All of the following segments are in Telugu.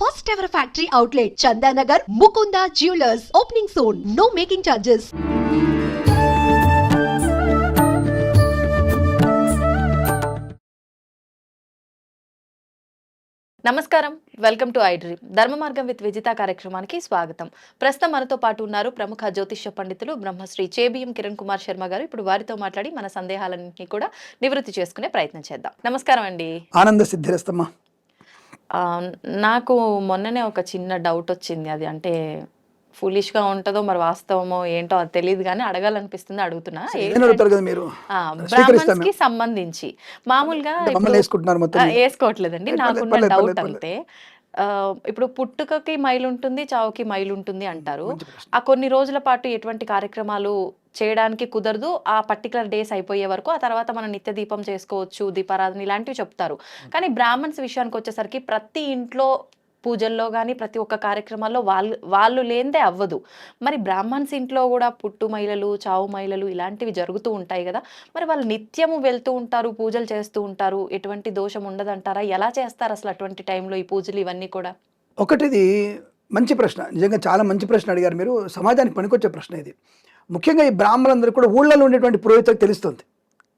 First ever factory outlet, Chandanagar, Mukunda Jewelers, opening soon. No making charges. నమస్కారం. Welcome to I dream Dharma Margam with Vijitha కార్యక్రమానికి స్వాగతం. ప్రస్తుతం మనతో పాటు ఉన్నారు ప్రముఖ జ్యోతిష్య పండితులు బ్రహ్మశ్రీ చేబిఎం కిరణ్ కుమార్ శర్మ గారు. ఇప్పుడు వారితో మాట్లాడి మన సందేహాలన్నింటినీ కూడా నివృత్తి చేసుకునే ప్రయత్నం చేద్దాం. నమస్కారం అండి. ఆనంద సిద్ధిరస్తమ్మా. నాకు మొన్ననే ఒక చిన్న డౌట్ వచ్చింది. అది అంటే foolish గా ఉంటుందో మరి వాస్తవమో ఏంటో అది తెలియదు కానీ అడగాలనిపిస్తుంది అడుగుతున్నా. బ్రాహ్మణ్స్కి సంబంధించి. మామూలుగా వేసుకోవట్లేదండి. నాకున్న డౌట్ అంతే. ఇప్పుడు పుట్టుకకి మైలు ఉంటుంది చావుకి మైలు ఉంటుంది అంటారు. ఆ కొన్ని రోజుల పాటు ఎటువంటి కార్యక్రమాలు చేయడానికి కుదరదు. ఆ పర్టికులర్ డేస్ అయిపోయే వరకు ఆ తర్వాత మనం నిత్య దీపం చేసుకోవచ్చు దీపారాధన ఇలాంటివి చెప్తారు. కానీ బ్రాహ్మణ్స్ విషయానికి వచ్చేసరికి ప్రతి ఇంట్లో పూజల్లో కానీ ప్రతి ఒక్క కార్యక్రమాల్లో వాళ్ళు వాళ్ళు లేనిదే అవ్వదు. మరి బ్రాహ్మణ్స్ ఇంట్లో కూడా పుట్టు మహిళలు చావు మహిళలు ఇలాంటివి జరుగుతూ ఉంటాయి కదా. మరి వాళ్ళు నిత్యము వెళ్తూ ఉంటారు పూజలు చేస్తూ ఉంటారు. ఎటువంటి దోషం ఉండదంటారా? ఎలా చేస్తారు అసలు అటువంటి టైంలో ఈ పూజలు ఇవన్నీ కూడా? ఒకటిది మంచి ప్రశ్న. నిజంగా చాలా మంచి ప్రశ్న అడిగారు మీరు. సమాజానికి పనికొచ్చే ప్రశ్న ఇది. ముఖ్యంగా ఈ బ్రాహ్మణులందరూ కూడా ఊళ్ళలో ఉండేటువంటి పురోహితులకు తెలుస్తుంది.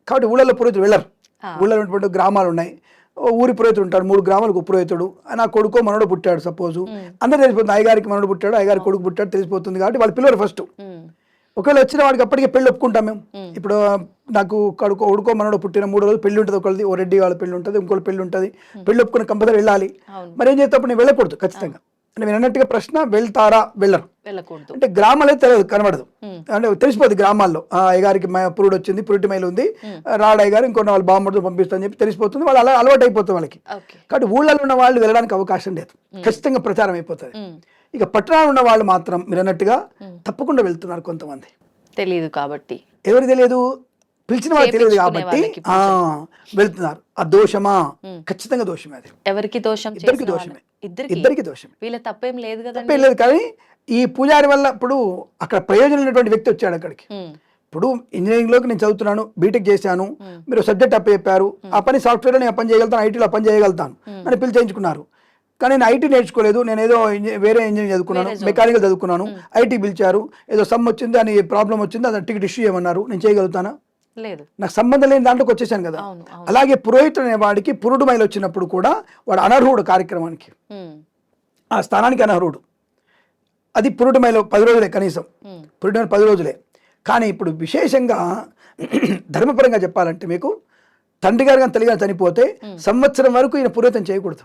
కాబట్టి ఊళ్ళలో పురోహితులు వెళ్ళరు. ఆ, ఊళ్ళలో ఉన్నటువంటి గ్రామాలు ఉన్నాయి. ఓ ఊరి పురోహితుడు ఉంటాడు మూడు గ్రామాలకు పురోహితుడు. నా కొడుకో మనోడు పుట్టాడు సపోజు. అందరూ తెలిసిపోతుంది అయ్యగారికి మనోడు పుట్టాడు అయ్యగారి కొడుకు పుట్టాడు తెలిసిపోతుంది కాబట్టి వాళ్ళు పిల్లలు ఫస్ట్ ఒకవేళ వచ్చిన వాడికి అప్పటికే పెళ్ళి ఒప్పుకుంటాం మేము. ఇప్పుడు నాకు కడుకో ఉడుకో మనోడు పుట్టిన మూడు రోజులు పెళ్ళి ఉంటుంది ఒకళ్ళది ఓ రెడ్డి వాళ్ళ పెళ్ళి ఉంటుంది ఇంకోటి పెళ్ళి ఉంటుంది. పెళ్ళి ఒప్పుకుని కంపల్సరీ వెళ్ళాలి. మరి ఏం చేస్తే అప్పుడు నేను వెళ్ళకూడదు ఖచ్చితంగా. అంటే నేను అన్నట్టుగా ప్రశ్న వెళ్తారా వెళ్ళరు. వెళ్ళకూడదు. అంటే గ్రామాలే తెలియదు కనబడదు. అంటే తెలిసిపోద్ది గ్రామాల్లో. ఆ అయ్యగారికి పురుడు వచ్చింది పురుటి మైలు ఉంది. రాడు అయ్యగారు ఇంకొన్ని వాళ్ళు బామ్మడితో పంపిస్తారని చెప్పి తెలిసిపోతుంది. వాళ్ళు అలా అలవాటు అయిపోతుంది వాళ్ళకి. కాబట్టి ఊళ్ళలో ఉన్న వాళ్ళు వెళ్ళడానికి అవకాశం లేదు. ఖచ్చితంగా ప్రచారం అయిపోతుంది. ఇక పట్టణాలు ఉన్న వాళ్ళు మాత్రం మీరు అన్నట్టుగా. తప్పకుండా వెళ్తున్నారు కొంతమంది. తెలియదు కాబట్టి. ఎవరు తెలియదు? పిలిచిన వాళ్ళు తెలియదు కాబట్టి వెళ్తున్నారు. ఆ దోషమా. ఖచ్చితంగా దోషమే అది. ఎవరికి దోషం ఇద్దరికి దోషమే. ఇద్దరికి? దోషమే. వీళ్ళ తప్పేం లేదు కదండి. తప్పేం లేదు కానీ ఈ పూజారి వల్ల ఇప్పుడు అక్కడ ప్రయోజనం ఉన్నటువంటి వ్యక్తి వచ్చాడు అక్కడికి. ఇప్పుడు ఇంజనీరింగ్లోకి నేను చదువుతున్నాను బీటెక్ చేశాను మీరు సబ్జెక్ట్ అప్ చెప్పారు ఆ పని సాఫ్ట్వేర్లో నేను పని చేయగలుగుతాను ఐటీలో పని చేయగలుగుతాను. అని పిలిచి చేయించుకున్నారు. కానీ నేను ఐటీ నేర్చుకోలేదు నేను ఏదో వేరే ఇంజనీరింగ్ చదువుకున్నాను. మెకానికల్ చదువుకున్నాను ఐటీ పిలిచారు ఏదో సమ్ వచ్చింది అని ప్రాబ్లం వచ్చింది అది టికెట్ ఇష్యూ చేయమన్నారు నేను చేయగలుగుతానా? లేదు. నాకు సంబంధం లేని దాంట్లోకి వచ్చేసాను కదా. అలాగే పురోహితుడు అనే వాడికి పురుడు మైలు వచ్చినప్పుడు కూడా వాడు అనర్హుడు కార్యక్రమానికి. ఆ స్థానానికి అనర్హుడు. అది పురుడు మైలు పది రోజులే కనీసం. పురుడు మైలు పది రోజులే. కానీ ఇప్పుడు విశేషంగా ధర్మపరంగా చెప్పాలంటే మీకు తండ్రి గారు కానీ తల్లి చనిపోతే సంవత్సరం వరకు ఈయన పురోహితం చేయకూడదు.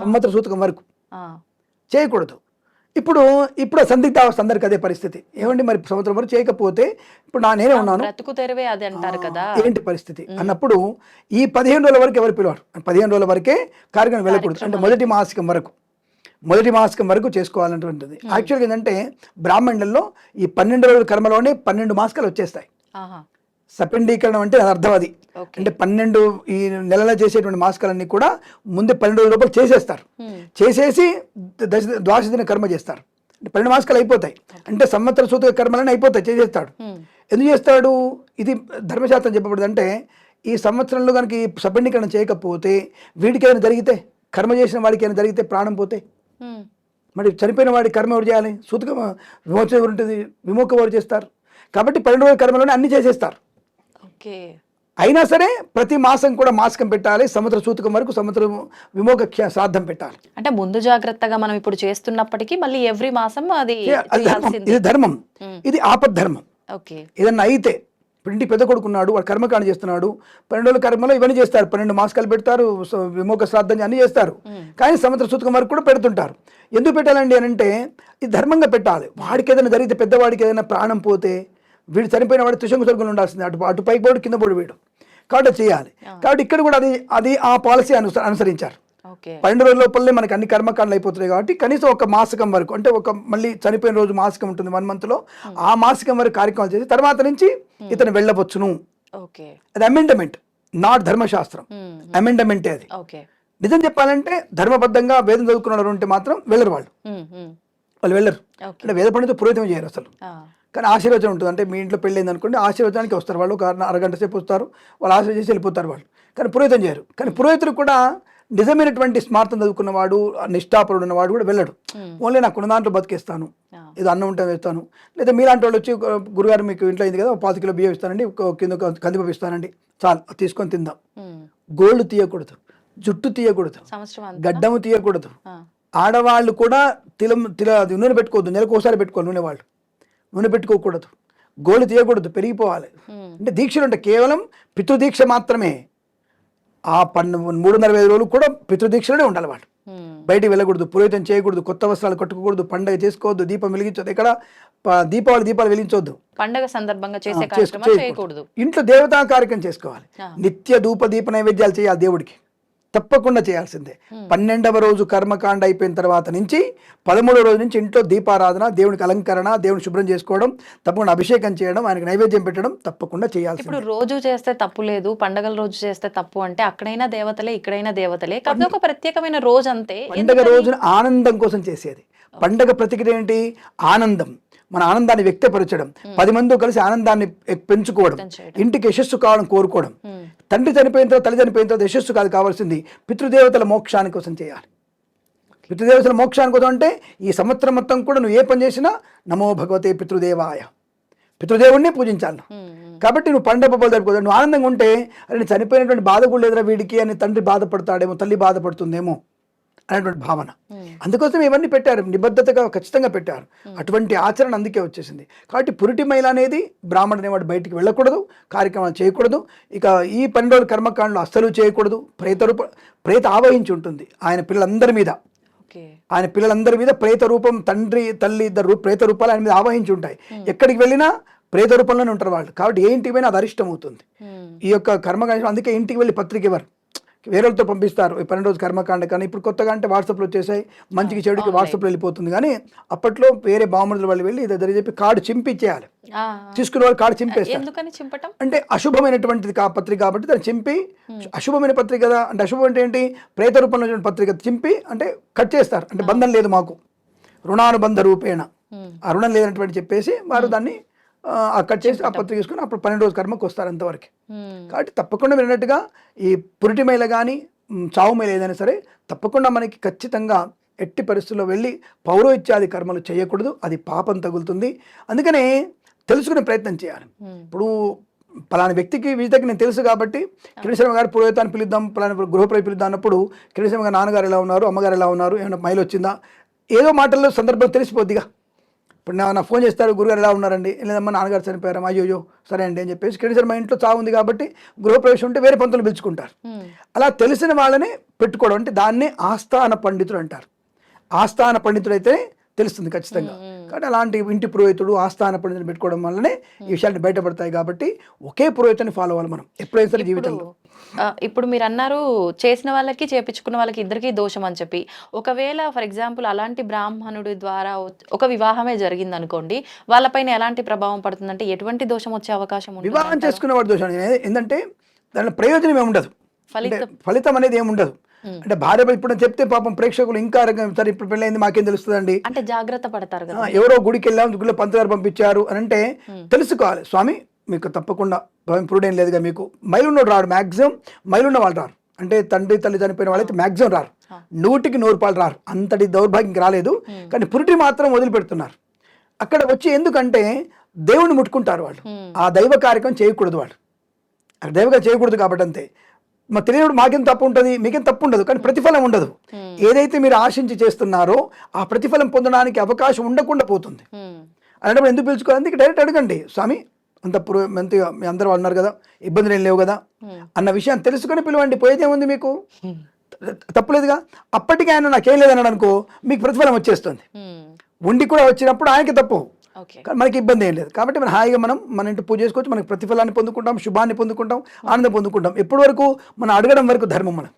సంవత్సర సూతకం వరకు. చేయకూడదు. ఇప్పుడు ఇప్పుడు సందిగ్ధావస్థ అందరికి అదే పరిస్థితి. ఏమండి మరి సంవత్సరం వరకు చేయకపోతే ఇప్పుడు నా నేనే ఉన్నాను. బ్రతుకు తెరవే అది అంటారు కదా. ఏంటి పరిస్థితి? అన్నప్పుడు ఈ పదిహేను రోజుల వరకు ఎవరు పిలవారు? పదిహేను రోజుల వరకే కార్యక్రమం వెళ్ళకూడదు. అంటే మొదటి మాసికం వరకు. మొదటి మాసికం వరకు చేసుకోవాలన్నటువంటిది. యాక్చువల్గా ఏంటంటే బ్రాహ్మణులలో ఈ పన్నెండు రోజుల కర్మలోనే పన్నెండు మాసికాలు వచ్చేస్తాయి. సపిండీకరణం అంటే అది అర్థం అది. అంటే పన్నెండు ఈ నెలలో చేసేటువంటి మాసికాలన్నీ కూడా ముందే పన్నెండు రోజుల లోపల చేసేస్తారు. చేసేసి దశ ద్వాదశ దిన కర్మ చేస్తారు. అంటే పన్నెండు మాసికాలు అయిపోతాయి. అంటే సంవత్సర సూత కర్మలన్నీ అయిపోతాయి చేసేస్తాడు. ఎందుకు చేస్తాడు? ఇది ధర్మశాస్త్రం చెప్పబడింది అంటే ఈ సంవత్సరంలో కనుక ఈ సబండీకరణ చేయకపోతే వీడికి ఏదైనా జరిగితే కర్మ చేసిన వాడికి ఏమైనా జరిగితే ప్రాణం పోతే? మరి చనిపోయిన వాడి కర్మ ఎవరు చేయాలి? సూతక విమోచన ఎవరు ఉంటుంది? విమోక ఎవరు చేస్తారు? కాబట్టి పన్నెండు రోజుల కర్మలోనే అన్ని చేసేస్తారు. అయినా సరే ప్రతి మాసం కూడా మాసకం పెట్టాలి సంవత్సర సూతకం వరకు విమోక ఖ్యా- శ్రాద్ధం పెట్టాలి. అంటే ముందు జాగ్రత్తగా మనం ఇప్పుడు చేస్తున్నప్పటికీ మళ్ళీ ఎవ్రీ మాసం అది ఇది ధర్మం. ఇది ఆపద్ధర్మం. ఓకే. ఏదన్నా అయితే ఇప్పుడు ఇంటికి పెద్ద కొడుకున్నాడు వాడు కర్మకాండ చేస్తున్నాడు పన్నెండు రోజుల కర్మలో ఇవన్నీ చేస్తారు. పన్నెండు మాసకాలు పెడతారు విమోక శ్రాద్ధం అన్ని చేస్తారు. కానీ సంవత్సర సూతకం వరకు కూడా పెడుతుంటారు. ఎందుకు పెట్టాలండి అని అంటే ఇది ధర్మంగా పెట్టాలి. వాడికి ఏదైనా జరిగితే పెద్దవాడికి ఏదైనా ప్రాణం పోతే వీడు చనిపోయిన వాడు తుషంగ స్వర్గంలో ఉండాల్సింది. అటు అటు పైకి పోడు కింద పోడు వీడు. కాబట్టి చేయాలి. కాబట్టి ఇక్కడ కూడా అది అది ఆ పాలసీ అనుస అనుసరించారు. పన్నెండు రోజుల లోపలనే మనకి అన్ని కర్మకాండలు అయిపోతున్నాయి కాబట్టి కనీసం ఒక మాసకం వరకు అంటే ఒక మళ్ళీ చనిపోయిన రోజు మాసకం ఉంటుంది వన్ మంత్లో ఆ మాసకం వరకు కార్యక్రమాలు చేసి తర్వాత నుంచి ఇతను వెళ్ళవచ్చును అది అమెండమెంట్ నాట్ ధర్మశాస్త్రం. అమెండమెంటే అది. నిజం చెప్పాలంటే ధర్మబద్ధంగా వేదం చదువుకున్న వాళ్ళు ఉంటే మాత్రం వెళ్ళరు వాళ్ళు. వాళ్ళు వెళ్ళరు. అంటే వేద పండితులు పురోహితం చేయరు అసలు. కానీ ఆశీర్వచనం ఉంటుంది. అంటే మీ ఇంట్లో పెళ్ళైంది అనుకోండి ఆశీర్వచనానికి వస్తారు. వాళ్ళు ఒక అర- అరగంట సేపు వస్తారు. వాళ్ళు ఆశీర్వచనం చేసి వెళ్ళిపోతారు వాళ్ళు. కానీ పురోహితం చేయరు. కానీ పురోహితులు కూడా నిజమైనటువంటి స్మార్థం చదువుకున్నవాడు నిష్ఠాపరుడు ఉన్నవాడు కూడా వెళ్ళడు. ఉమ్. ఓన్లీ నాకు ఉన్న దాంట్లో బతికేస్తాను. ఏదో అన్నం ఉంటే వేస్తాను. లేదా మీలాంటి వాళ్ళు వచ్చి "గు- గురుగారు మీకు ఇంట్లో అయింది కదా ఒక పాతి కిలో బియ్యం ఇస్తానండి కింద కందిపప్పు ఇస్తానండి. చాలు తీసుకొని తిందాం. ఉమ్. గోళ్ళు తీయకూడదు. జుట్టు తీయకూడదు. గడ్డము తీయకూడదు. ఆడవాళ్ళు కూడా తిలం తిల నూనె పెట్టుకోవద్దు. నెలకు ఒకసారి పెట్టుకోవాలి నూనె వాళ్ళు. నూనె పెట్టుకోకూడదు గోళ్ళు తీయకూడదు పెరిగిపోవాలి. అంటే దీక్షలు అంటే కేవలం పితృదీక్ష మాత్రమే. ఆ పన్ను మూడున్నర ఐదు రోజులు కూడా పితృదీక్షలోనే ఉండాలి ఉమ్. బయటికి వెళ్ళకూడదు పురోహితం చేయకూడదు కొత్త వస్త్రాలు కట్టుకోకూడదు పండగ చేసుకోవద్దు దీపం వెలిగించొద్దు. ఎక్కడ? ప- దీపావళి దీపాలు వెలిగించొద్దు. పండగ సందర్భంగా చేసే చేయకూడదు. ఇంట్లో దేవతా కార్యక్రమం చేసుకోవాలి. నిత్య ధూప దీప నైవేద్యాలు చేయాలి దేవుడికి. తప్పకుండా చేయాల్సిందే. పన్నెండవ రోజు కర్మకాండ అయిపోయిన తర్వాత నుంచి పదమూడవ రోజు నుంచి ఇంట్లో దీపారాధన దేవునికి అలంకరణ దేవుని శుభ్రం చేసుకోవడం తప్పకుండా అభిషేకం చేయడం ఆయనకు నైవేద్యం పెట్టడం తప్పకుండా ఇప్పుడు చేయాల్సిందే రోజు చేస్తే తప్పు లేదు పండగల రోజు చేస్తే తప్పు అంటే అక్కడైనా దేవతలే ఇక్కడైనా దేవతలే. కాకపోతే ఒక ప్రత్యేకమైన రోజు అంతే పండగ రోజున ఆనందం కోసం చేసేది. పండగ ప్రతిక్రియ ఏంటి? ఆనందం. మన ఆనందాన్ని వ్యక్తపరచడం. పది మంది కలిసి ఆనందాన్ని పెంచుకోవడం. ఇంటికి యశస్సు కావాలని కోరుకోవడం. తండ్రి చనిపోయిన తర్వాత తల్లి చనిపోయిన తర్వాత యశస్సు కాదు కావాల్సింది పితృదేవతల మోక్షాని కోసం చేయాలి. పితృదేవతల మోక్షాని కోసం అంటే ఈ సంవత్సరం మొత్తం కూడా నువ్వు ఏ పని చేసినా నమో భగవతే పితృదేవాయ. పితృదేవుణ్ణి పూజించాలి. కాబట్టి నువ్వు పండగ పబ్బలు జరుపుకోదు నువ్వు ఆనందంగా ఉంటే అరే చనిపోయినటువంటి బాధ కూడా లేదురా వీడికి అని తండ్రి బాధపడతాడేమో తల్లి బాధపడుతుందేమో. అనేటువంటి భావన. అందుకోసం ఇవన్నీ పెట్టారు. నిబద్ధతగా ఖచ్చితంగా పెట్టారు. అటువంటి ఆచరణ అందుకే వచ్చేసింది. కాబట్టి పురిటి మైల అనేది బ్రాహ్మణుడు అనేవాడు బయటికి వెళ్ళకూడదు కార్యక్రమాలు చేయకూడదు. ఇక ఈ పన్నెండు రోజుల కర్మకాండలు అస్సలు చేయకూడదు. ప్రేత రూప ప్రేత ఆవహించి ఉంటుంది ఆయన పిల్లలందరి మీద. ఆయన పిల్లలందరి మీద ప్రేత రూపం తండ్రి తల్లి ఇద్దరు ప్రేత రూపాలు ఆయన మీద ఆవహించి ఉంటాయి. ఎక్కడికి వెళ్ళినా ప్రేత రూపంలోనే ఉంటారు వాళ్ళు. కాబట్టి ఏ ఇంటికి పోయినా అది అరిష్టం అవుతుంది. ఈ యొక్క కర్మకాండ అందుకే ఇంటికి వెళ్ళి పత్రిక ఇవ్వరు. వేరేతో పంపిస్తారు. ఈ పన్నెండు రోజు కర్మకాండ కానీ ఇప్పుడు కొత్తగా అంటే వాట్సాప్లో వచ్చేసాయి. మంచికి చెడుకి వాట్సాప్లో వెళ్ళిపోతుంది. కానీ అప్పట్లో వేరే బామ్మడుల వాళ్ళు వెళ్ళి ఇది చెప్పి కార్డు చింపిచ్చేయాలి ఆ. తీసుకునే వాళ్ళు కార్డు చింపేస్తారు. అంటే అశుభమైనటువంటిది కా పత్రిక కాబట్టి దాన్ని చింపి అశుభమైన పత్రిక కదా? అంటే అశుభం అంటే ఏంటి? ప్రేత రూపంలో పత్రిక చింపి అంటే కట్ చేస్తారు. అంటే బంధం లేదు మాకు. రుణానుబంధ రూపేణ. ఆ రుణం లేనటువంటి చెప్పేసి వారు దాన్ని కట్ చేసి ఆ పత్రిక తీసుకుని అప్పుడు పన్నెండు రోజు కర్మకు వస్తారు అంతవరకు. కాబట్టి తప్పకుండా మీరు అన్నట్టుగా ఈ పురిటి మేల కానీ చావు మేల ఏదైనా సరే తప్పకుండా మనకి ఖచ్చితంగా ఎట్టి పరిస్థితుల్లో వెళ్ళి పౌరోహిత్యాది కర్మలు చేయకూడదు. అది పాపం తగులుతుంది. అందుకనే తెలుసుకునే ప్రయత్నం చేయాలి. ఇప్పుడు పలానా వ్యక్తికి వీటికి నేను తెలుసు కాబట్టి కిరీశర్మ గారు పురోహితాన్ని పిలుద్దాం పలానా గృహప్రవేశ పిలుద్దాం అన్నప్పుడు కిరీశర్మ గారు నాన్నగారు ఎలా ఉన్నారు అమ్మగారు ఎలా ఉన్నారు ఏమైనా మైలు వచ్చిందా? ఏదో మాటల్లో సందర్భం తెలిసిపోద్దిగా. ఇప్పుడు నా ఫోన్ చేస్తారు గురుగారు ఎలా ఉన్నారండి? లేదమ్మా నాన్నగారు చనిపోయారు? అయ్యో సరే అండి అని చెప్పేసి కిరీశర్మ ఇంట్లో చావు ఉంది కాబట్టి గృహప్రవేశం ఉంటే వేరే పంతులు పిలుచుకుంటారు. అలా తెలిసిన వాళ్ళని పెట్టుకోవడం అంటే దాన్నే ఆస్థాన పండితుడు అంటారు. ఆస్థాన పండితుడు అయితే తెలుస్తుంది ఖచ్చితంగా. కాబట్టి అలాంటి ఇంటి పురోహితుడు ఆస్థాన పండితుని పెట్టుకోవడం వల్లనే ఈ విషయాలు బయటపడతాయి కాబట్టి ఒకే పురోహితుని ఫాలో అవ్వాలి మనం ఎప్పుడైనా సరే జీవితంలో. ఇప్పుడు మీరు అన్నారు చేసిన వాళ్ళకి చేపించుకున్న వాళ్ళకి ఇద్దరికి దోషం అని చెప్పి. ఒకవేళ ఫర్ ఎగ్జాంపుల్ అలాంటి బ్రాహ్మణుడి ద్వారా ఒక వివాహమే జరిగింది అనుకోండి వాళ్ళపైన ఎలాంటి ప్రభావం పడుతుందంటే ఎటువంటి దోషం వచ్చే అవకాశం వివాహం చేసుకునేవాడు దోషం. ఏ- ఏంటంటే దానిలో ప్రయోజనం ఏముండదు. ఫలితం అనేది ఏముండదు. అంటే భార్య ఇప్పుడు చెప్తే పాపం ప్రేక్షకులు ఇంకా రకం, సరే ఇప్పుడు పెళ్ళైంది మాకేం తెలుస్తుందండి? అంటే జాగ్రత్త పడతారు ఎవరో గుడికి వెళ్ళాం గుడిలో పంచదార పంపించారు అని అంటే తెలుసుకోవాలి. స్వామి మీకు తప్పకుండా పురుడేం లేదుగా మీకు. మైలున్నోడు రాడు మ్యాక్సిమం మైలున్న వాళ్ళు రారు. అంటే తండ్రి తల్లి చనిపోయిన వాళ్ళైతే మ్యాక్సిమం రారు. నూటికి నూరు రూపాయలు రారు. అంతటి దౌర్భాగ్యం రాలేదు. కానీ పురిటి మాత్రం వదిలిపెడుతున్నారు. అక్కడ వచ్చి ఎందుకంటే దేవుణ్ణి ముట్టుకుంటారు వాళ్ళు. ఆ దైవ కార్యక్రమం చేయకూడదు వాళ్ళు. దైవగా చేయకూడదు కాబట్టి అంతే. మా తెలియనప్పుడు మాకేం తప్పు ఉంటుంది మీకేం తప్పు ఉండదు కానీ ప్రతిఫలం ఉండదు. ఏదైతే మీరు ఆశించి చేస్తున్నారో ఆ ప్రతిఫలం పొందడానికి అవకాశం ఉండకుండా పోతుంది. అలాంటప్పుడు ఎందుకు పిలుచుకోవాలి? అందుకే డైరెక్ట్ అడగండి. స్వామి అంత మీ అందరూ అన్నారు కదా ఇబ్బందులు ఏం లేవు కదా అన్న విషయం తెలుసుకొని పిలవండి. పోయేదేముంది మీకు? తప్పులేదుగా అప్పటికి ఆయన నాకేం లేదన్నాడు అనుకో మీకు ప్రతిఫలం వచ్చేస్తుంది. ఉండి కూడా వచ్చినప్పుడు ఆయనకి తప్పు. మనకి ఇబ్బంది ఏం లేదు. కాబట్టి మనం హాయిగా మనం మన ఇంటి పూజ చేసుకోవచ్చు. మనకి ప్రతిఫలాన్ని పొందుకుంటాం శుభాన్ని పొందుకుంటాం ఆనందం పొందుకుంటాం. ఎప్పటి వరకు మనం అడగడం వరకు ధర్మం మనం.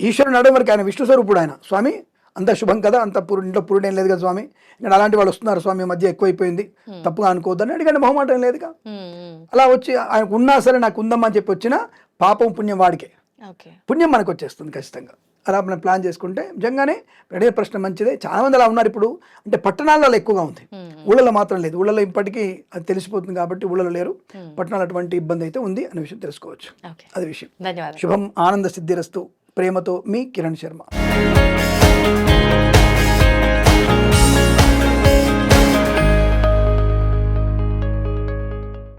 ఈశ్వరుని అడగడం వరకు ఆయన విష్ణు స్వరూపుడు ఆయన. స్వామి అంత శుభం కదా అంత పురు ఇంట్లో పురుడేం లేదు కదా స్వామి. ఇంకా అలాంటి వాళ్ళు వస్తున్నారు స్వామి మధ్య ఎక్కువైపోయింది. తప్పుగా అనుకోవద్దని అడిగండి. మొహమాటం లేదుగా ఉమ్. ఉమ్. అలా వచ్చి ఆయనకు ఉన్నా సరే నాకు ఉందమ్మా అని చెప్పి వచ్చినా పాపం పుణ్యం వాడికే. పుణ్యం మనకు వచ్చేస్తుంది ఖచ్చితంగా. అలా మనం ప్లాన్ చేసుకుంటే నిజంగానే అడిగే ప్రశ్న మంచిదే. చాలా మంది అలా ఉన్నారు ఇప్పుడు. అంటే పట్టణాల్లో ఎక్కువగా ఉంది. ఊళ్ళలో మాత్రం లేదు. ఊళ్ళలో ఇప్పటికీ అది తెలిసిపోతుంది కాబట్టి ఊళ్ళలో లేరు. పట్టణాలు అటువంటి ఇబ్బంది అయితే ఉంది అనే విషయం తెలుసుకోవచ్చు. అది విషయం. ధన్యవాదాలు. శుభం ఆనంద సిద్ధిరస్తు ప్రేమతో మీ కిరణ్ శర్మ.